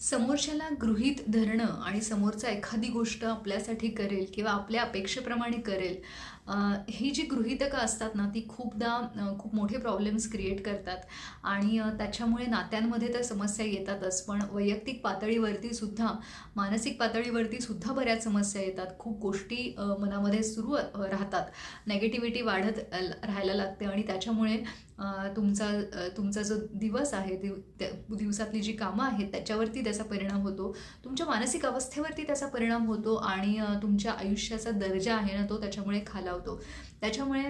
समोरच्याला गृहीत धरणं आणि समोरचा एखादी गोष्ट आपल्यासाठी करेल किंवा आपल्या अपेक्षेप्रमाणे करेल ही जी गृहितकं असतात ना ती खूपदा खूप मोठे प्रॉब्लेम्स क्रिएट करतात. आणि त्याच्यामुळे नात्यांमध्ये तर समस्या येतातच पण वैयक्तिक पातळीवरती सुद्धा मानसिक पातळीवरती सुद्धा बऱ्याच समस्या येतात. खूप गोष्टी मनामध्ये सुरू राहतात. नेगेटिव्हिटी वाढत राहायला लागते आणि त्याच्यामुळे तुमचा तुमचा जो दिवस आहे दिव त्या दिवसातली जी कामं आहेत त्याच्यावरती त्याचा परिणाम होतो. तुमच्या मानसिक अवस्थेवरती त्याचा परिणाम होतो आणि तुमच्या आयुष्याचा दर्जा आहे ना तो त्याच्यामुळे खाला खालावतो त्याच्यामुळे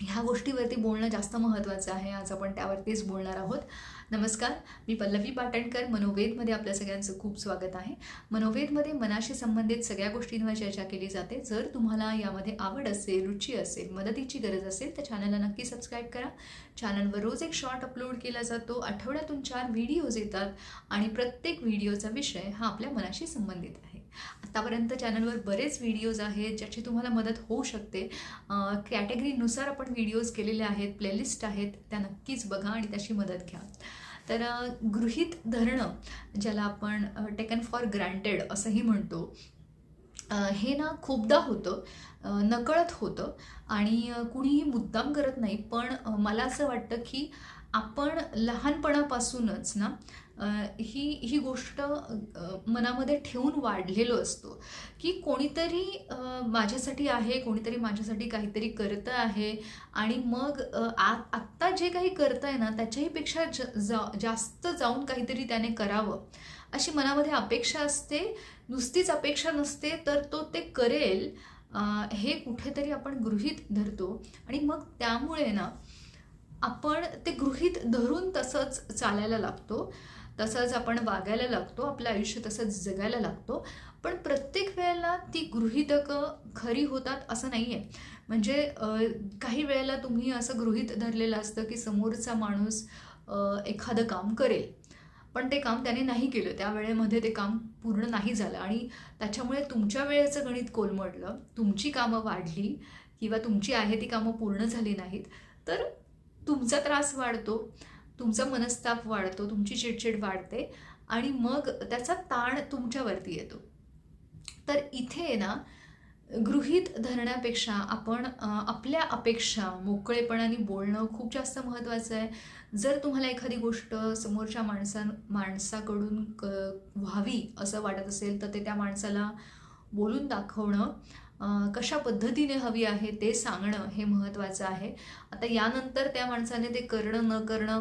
ह्या गोष्टीवरती बोलणं जास्त महत्त्वाचं आहे. आज आपण त्यावरतीच बोलणार आहोत. नमस्कार मी पल्लवी पाटणकर. मनोवेदमध्ये आपल्या सगळ्यांचं खूप स्वागत आहे. मनोवेदमध्ये मनाशी संबंधित सगळ्या गोष्टींवर चर्चा केली जाते. जर तुम्हाला यामध्ये आवड असेल रुची असेल मदतीची गरज असेल तर चॅनलला नक्की सबस्क्राईब करा. चॅनलवर रोज एक शॉर्ट अपलोड केला जातो. आठवड्यातून चार व्हिडिओज येतात आणि प्रत्येक व्हिडिओचा विषय हा आपल्या मनाशी संबंधित आहे. आत्तापर्यंत चॅनलवर बरेच व्हिडिओज आहेत ज्याची तुम्हाला मदत होऊ शकते. कॅटेगरीनुसार आपण व्हिडिओज केलेले आहेत प्लेलिस्ट आहेत त्या नक्कीच बघा आणि त्याची मदत घ्या. तर गृहित गृहीत धरणं ज्याला आपण टेकन फॉर ग्रँटेड असंही म्हणतो हे ना खूपदा होतं नकळत होतं आणि कुणीही मुद्दाम करत नाही. पण मला असं वाटतं की आपण लहानपणापासूनच ना ही ही गोष्ट मनामध्ये ठेवून वाढलेलो असतो की कोणीतरी माझ्यासाठी आहे कोणीतरी माझ्यासाठी काहीतरी करतं आहे आणि मग आ आत्ता जे काही करतं आहे ना त्याच्याहीपेक्षा ज जा जास्त जाऊन काहीतरी त्याने करावं अशी मनामध्ये अपेक्षा असते. नुसतीच अपेक्षा नसते तर तो ते करेल. हे कुठेतरी आपण गृहीत धरतो आणि मग त्यामुळे ना आपण ते गृहीत धरून तसंच चालायला लागतो. तसंच आपण वागायला लागतो आपलं आयुष्य तसंच जगायला लागतो. पण प्रत्येक वेळेला ती गृहितकं खरी होतात असं नाही आहे म्हणजे काही वेळेला तुम्ही असं गृहित धरलेलं असतं की समोरचा माणूस एखादं काम करेल. पण ते काम त्याने नाही केलं. त्या वेळेमध्ये ते काम पूर्ण नाही झालं. आणि त्याच्यामुळे तुमच्या वेळेचं गणित कोलमडलं. तुमची कामं वाढली किंवा तुमची आहे ती कामं पूर्ण झाली नाहीत. तर तुमचा त्रास वाढतो तुमचा मनस्ताप वाढतो तुमची चिडचिड वाढते आणि मग त्याचा ताण तुमच्यावरती येतो. तर इथे ना गृहीत धरण्यापेक्षा आपण आपल्या अपेक्षा मोकळेपणाने बोलणं खूप जास्त महत्त्वाचं आहे. जर तुम्हाला एखादी गोष्ट समोरच्या माणसा माणसाकडून क व्हावी असं वाटत असेल तर ते त्या माणसाला बोलून दाखवणं कशा पद्धतीने हवी आहे ते सांगणं हे महत्त्वाचं आहे. आता यानंतर त्या माणसाने ते करणं न करणं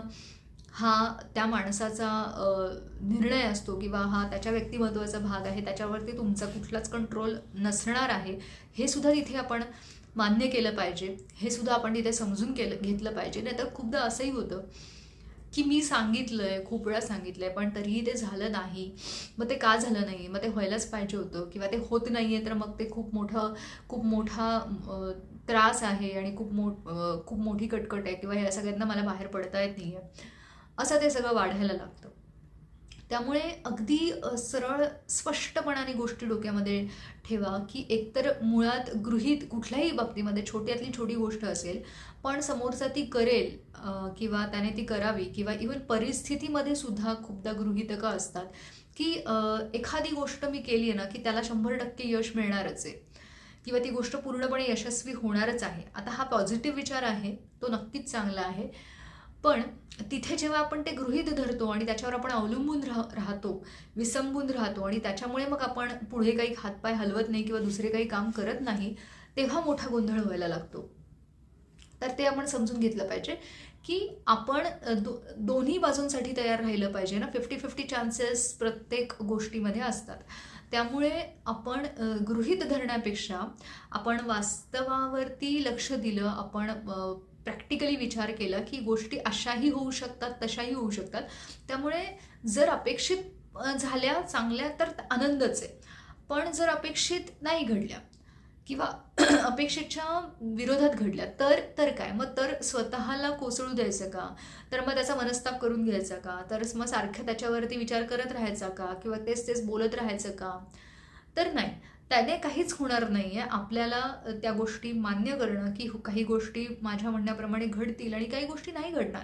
हा त्या माणसाचा निर्णय असतो किंवा हा त्याच्या व्यक्तिमत्वाचा भाग आहे त्याच्यावरती तुमचा कुठलाच कंट्रोल नसणार आहे हे सुद्धा तिथे आपण मान्य केलं पाहिजे हे सुद्धा आपण तिथे समजून केलं घेतलं पाहिजे. नाहीतर खूपदा असंही होतं की मी सांगितलं आहे खूप वेळा सांगितलं आहे पण तरीही ते झालं नाही. मग ते का झालं नाही? मग ते व्हायलाच पाहिजे होतं किंवा ते होत नाही आहे तर मग ते खूप मोठं खूप मोठा त्रास आहे आणि खूप मोठ खूप मोठी कटकट आहे किंवा ह्या सगळ्यांना मला बाहेर पडता येत नाही आहे असं ते सगळं वाढायला लागतं. त्यामुळे अगदी सरळ स्पष्टपणाने गोष्टी डोक्यामध्ये ठेवा की एकतर मुळात गृहीत कुठल्याही बाबतीमध्ये छोट्यातली छोटी गोष्ट असेल पण समोरचा ती करेल किंवा त्याने ती करावी किंवा इवन परिस्थितीमध्ये सुद्धा खूपदा गृहितकं असतात की एखादी गोष्ट मी केली आहे ना की त्याला शंभर टक्के यश मिळणारच आहे किंवा ती गोष्ट पूर्णपणे यशस्वी होणारच आहे. आता हा पॉझिटिव्ह विचार आहे तो नक्कीच चांगला आहे. पण तिथे जेव्हा आपण ते गृहीत धरतो आणि त्याच्यावर आपण अवलंबून राह राहतो विसंबून राहतो आणि त्याच्यामुळे मग आपण पुढे काही हातपाय हलवत नाही किंवा दुसरे काही काम करत नाही तेव्हा मोठा गोंधळ व्हायला लागतो. तर ते आपण समजून घेतलं पाहिजे की आपण दो दोन्ही बाजूंसाठी तयार राहिलं पाहिजे ना. फिफ्टी फिफ्टी चान्सेस प्रत्येक गोष्टीमध्ये असतात. त्यामुळे आपण गृहीत धरण्यापेक्षा आपण वास्तवावरती लक्ष दिलं आपण प्रॅक्टिकली विचार केला की गोष्टी अशाही होऊ शकतात तशाही होऊ शकतात. त्यामुळे जर अपेक्षित झाल्या चांगल्या तर आनंदच आहे. पण जर अपेक्षित नाही घडल्या किंवा अपेक्षेच्या विरोधात घडल्या तर तर काय? मग तर स्वतःला कोसळू द्यायचं का? तर मग त्याचा मनस्ताप करून घ्यायचा का? तर मग सारखं त्याच्यावरती विचार करत राहायचा का? किंवा तेच तेच बोलत राहायचं का? तर नाही. त्याने काहीच होणार नाही आहे आपल्याला त्या गोष्टी मान्य करणं की हो, काही गोष्टी माझ्या म्हणण्याप्रमाणे घडतील आणि काही गोष्टी नाही घडणार.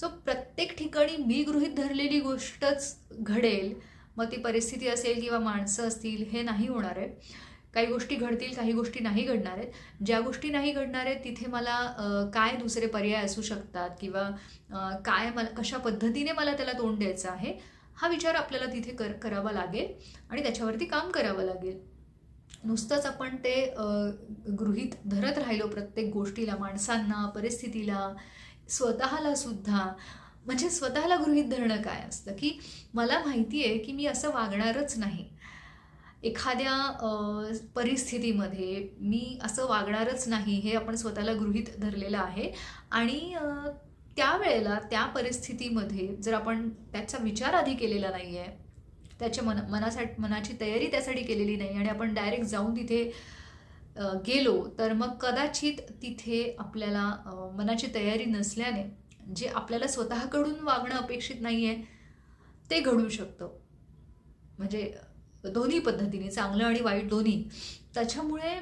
सो प्रत्येक ठिकाणी मी गृहीत धरलेली गोष्टच घडेल. मग ती परिस्थिती असेल किंवा माणसं असतील हे नाही होणार आहे. काही गोष्टी घडतील काही गोष्टी नाही घडणार आहेत. ज्या गोष्टी नाही घडणार आहेत तिथे मला काय दुसरे पर्याय असू शकतात किंवा काय मला कशा पद्धतीने मला त्याला तोंड द्यायचं आहे हा विचार आपल्याला तिथे कर करावा लागेल आणि त्याच्यावरती काम करावं लागेल. नुसतंच आपण ते गृहित गृहीत धरत राहिलो प्रत्येक गोष्टीला माणसांना परिस्थितीला स्वतःला सुद्धा. म्हणजे स्वतःला गृहीत धरणं काय असतं? की मला माहिती आहे की मी असं वागणारच नाही. एखाद्या परिस्थितीमध्ये मी असं वागणारच नाही हे आपण स्वतःला गृहीत धरलेलं आहे. आणि अ, त्यावेळेला त्या परिस्थितीमध्ये जर आपण त्याचा विचार आधी केलेला नाही आहे त्याच्या मन मनासाठी मनाची तयारी त्यासाठी केलेली नाही आणि आपण डायरेक्ट जाऊन तिथे गेलो तर मग कदाचित तिथे आपल्याला मनाची तयारी नसल्याने जे आपल्याला स्वतःकडून वागणं अपेक्षित नाही आहे ते घडू शकतं. म्हणजे दोन्ही पद्धतीने चांगलं आणि वाईट दोन्ही. त्याच्यामुळे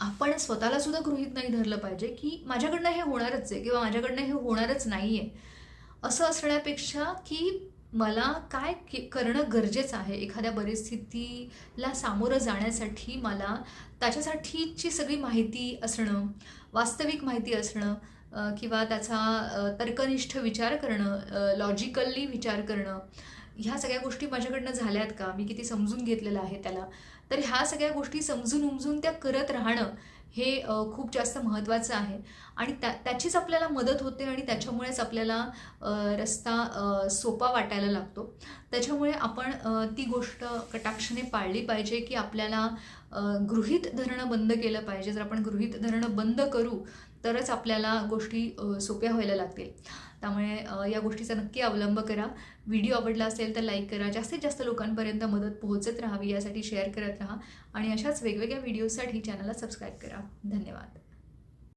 आपण स्वतःला सुद्धा गृहित नाही धरलं पाहिजे की माझ्याकडनं हे होणारच आहे किंवा माझ्याकडनं हे होणारच नाही आहे असं असण्यापेक्षा की मला काय के करणं गरजेचं आहे? एखाद्या परिस्थितीला सामोरं जाण्यासाठी मला त्याच्यासाठीची सगळी माहिती असणं वास्तविक माहिती असणं किंवा त्याचा तर्कनिष्ठ विचार करणं लॉजिकली विचार करणं ह्या सगळ्या गोष्टी माझ्याकडनं झाल्यात का? मी किती समजून घेतलेलं आहे त्याला? तर ह्या सगळ्या गोष्टी समजून उमजून त्या करत राहणं हे खूप जास्त महत्त्वाचं आहे. आणि त्या त्याचीच आपल्याला मदत होते आणि त्याच्यामुळेच आपल्याला रस्ता सोपा वाटायला लागतो. त्याच्यामुळे आपण ती गोष्ट कटाक्षाने पाळली पाहिजे की आपल्याला गृहित गृहीत धरणं बंद केलं पाहिजे. जर आपण गृहीत धरणं बंद करू तरच आपल्याला गोष्टी सोप्या व्हायला लागतील. त्यामुळे या गोष्टीचा नक्की अवलंब करा. व्हिडिओ आवडला असेल तर लाईक करा. जास्तीत जास्त लोकांपर्यंत मदत पोहोचत राहावी यासाठी शेअर करत राहा. आणि अशाच वेगवेगळ्या व्हिडिओसाठी चॅनलला सबस्क्राईब करा. धन्यवाद.